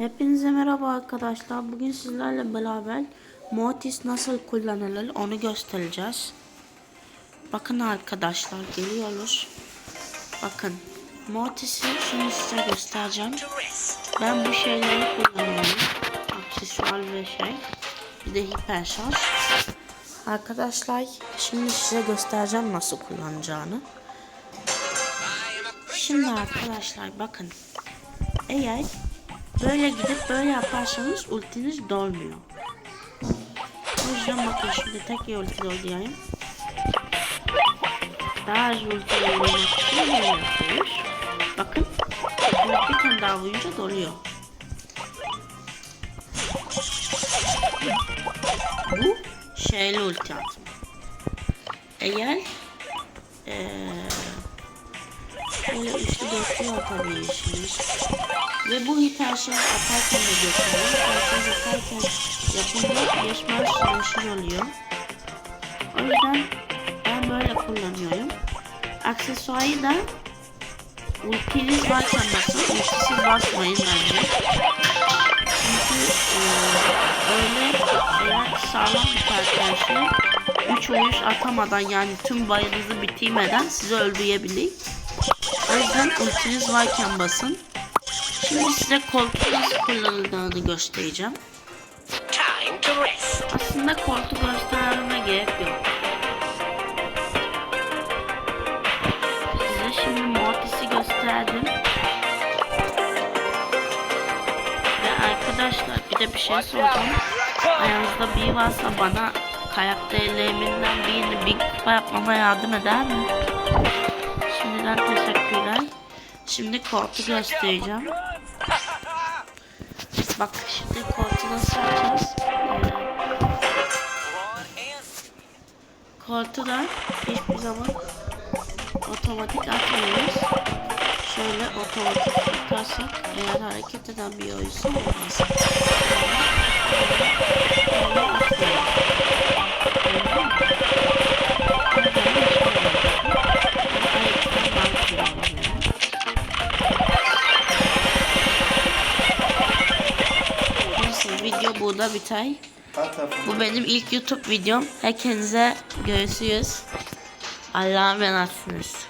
Hepinize merhaba arkadaşlar. Bugün sizlerle beraber Mortis nasıl kullanılır onu göstereceğiz. Bakın arkadaşlar geliyoruz. Bakın Mortis'i şimdi size göstereceğim. Ben bu şeyleri kullanıyorum. Aksesuar ve şey. Bir de hiper şarj. Arkadaşlar şimdi size göstereceğim nasıl kullanacağını. Şimdi arkadaşlar bakın. Eğer böyle gidip böyle yaparsanız ultiniz dolmuyor. O yüzden bakın şimdi tek ulti doldurayım. Daha az ulti doldurmak. Bakın. Bir tane daha vurunca doluyor. Bu şeyli ulti atma. Eğer eee Böyle üçlü dörtlü atabilirsiniz. Ve bu hiper şey atarken de geçiyor. Hiper şey atarken yapınca geçmez çalışır oluyor. O yüzden ben böyle kullanıyorum. Aksesuarı da ultiniz varken basın. Ultisiz basmayın bence. Çünkü e, öyle eğer sağlam bir karşı 3 vuruş atamadan yani tüm bayınızı bitirmeden sizi öldürebilir. O yüzden ultiniz varken basın. Şimdi size koltuğu nasıl kullanıldığını göstereceğim. Aslında koltuğu göstermeme gerek yok. Size şimdi Mortis'i gösterdim. Ve arkadaşlar bir de bir şey soracağım. Aranızda biri varsa bana karakterlerimden birini bir kupa yapmama yardım eder mi? Şimdiden teşekkürler. Şimdi kortu göstereceğim. Bak şimdi kortu nasıl yapacağız? Ee, kortu da hiçbir zaman otomatik atmıyoruz. Şöyle otomatik tutarsak eğer hareket eden bir oyunsa olmaz. Video burada biter. Bu benim ilk YouTube videom. Hepinize görüşürüz. Allah'a emanetsiniz.